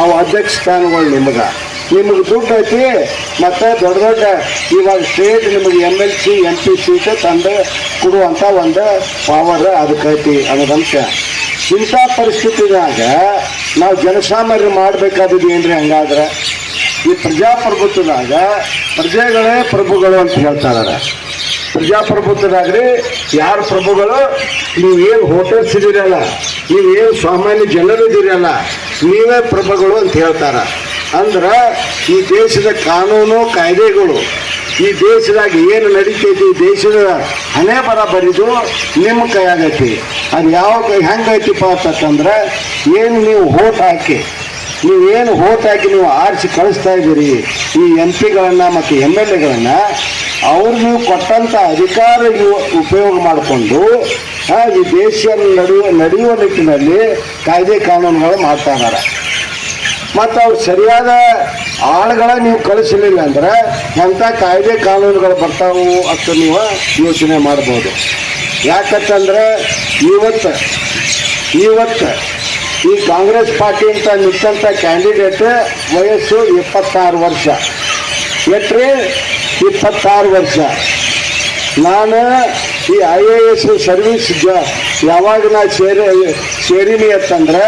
ಅವು ಅಧ್ಯಕ್ಷ ಸ್ಥಾನಗಳು ನಿಮಗೆ. ನಿಮಗೆ ದುಡ್ಡು ಐತಿ, ಮತ್ತು ದೊಡ್ಡ ದೊಡ್ಡ ಇವಾಗ ಸ್ಟೇಟ್ ನಿಮಗೆ MLC MP seat ತಂದು ಕೊಡುವಂಥ ಒಂದು ಪವರ್ ಅದಕ್ಕೈತಿ ಅನ್ನೋದಂಶ ಇಂಥ ಪರಿಸ್ಥಿತಿದಾಗ ನಾವು ಜನಸಾಮಾನ್ಯರು ಮಾಡಬೇಕಾದದ್ದು ಏನ್ರಿ ಹಂಗಾದ್ರೆ? ಈ ಪ್ರಜಾಪ್ರಭುತ್ವದಾಗ ಪ್ರಜೆಗಳೇ ಪ್ರಭುಗಳು ಅಂತ ಹೇಳ್ತಾರೆ ಪ್ರಜಾಪ್ರಭುತ್ವದಾಗ್ರಿ ಯಾರು ಪ್ರಭುಗಳು? ನೀವೇನು ಹೋಟೆಲ್ಸ್ ನೀವು ಏನು ಸಾಮಾನ್ಯ ಜನರು ಇದೀರಲ್ಲ ನೀವೇ ಪ್ರಭುಗಳು ಅಂತ ಹೇಳ್ತಾರೆ. ಅಂದ್ರೆ ಈ ದೇಶದ ಕಾನೂನು, ಕಾಯ್ದೆಗಳು, ಈ ದೇಶದಾಗ ಏನು ನಡೀತೈತಿ ದೇಶದ ಹಣೆ ಬರ ಬರಿದು ನಿಮ್ಮ ಕೈಯಾಗೈತಿ. ಅದು ಯಾವ ಕೈ ಹೆಂಗೈತಿಪ್ಪ ಅಂತಂದ್ರೆ ಏನು ನೀವು ಹೋಟ್ ಹಾಕಿ ನೀವೇನು ಓಟ್ ಹಾಕಿ ನೀವು ಆರಿಸಿ ಕಳಿಸ್ತಾ ಇದ್ದೀರಿ? ಈ ಎಂ ಪಿಗಳನ್ನು ಮತ್ತು ಎಂ ಎಲ್ ಎಗಳನ್ನ ಅವ್ರು ನೀವು ಕೊಟ್ಟಂಥ ಅಧಿಕಾರ ಉಪಯೋಗ ಮಾಡಿಕೊಂಡು ಈ ದೇಶ ನಡೆಯುವ ನಡೆಯುವ ನಿಟ್ಟಿನಲ್ಲಿ ಕಾಯ್ದೆ ಕಾನೂನುಗಳು ಮಾಡ್ತಾ ಇದ್ದಾರೆ. ಮತ್ತು ಅವ್ರು ಸರಿಯಾದ ಆಳುಗಳ ನೀವು ಕಳಿಸಲಿಲ್ಲ ಅಂದ್ರೆ ಎಂಥ ಕಾಯ್ದೆ ಕಾನೂನುಗಳು ಬರ್ತಾವು ಅಂತ ನೀವು ಯೋಚನೆ ಮಾಡ್ಬೋದು. ಯಾಕಂತಂದ್ರೆ ಇವತ್ತು ಇವತ್ತು ಈ ಕಾಂಗ್ರೆಸ್ ಪಾರ್ಟಿ ಅಂತ ನಿಂತಂಥ ಕ್ಯಾಂಡಿಡೇಟ್ ವಯಸ್ಸು ಇಪ್ಪತ್ತಾರು ವರ್ಷ. ಎಟ್ರಿ ಇಪ್ಪತ್ತಾರು ವರ್ಷ. ನಾನು ಈ ಐ ಎ ಎಸ್ ಸರ್ವಿಸ್ ಯಾವಾಗ ನಾ ಸೇರಿ, ಸೇರಿನಿ ಅಂತಂದ್ರೆ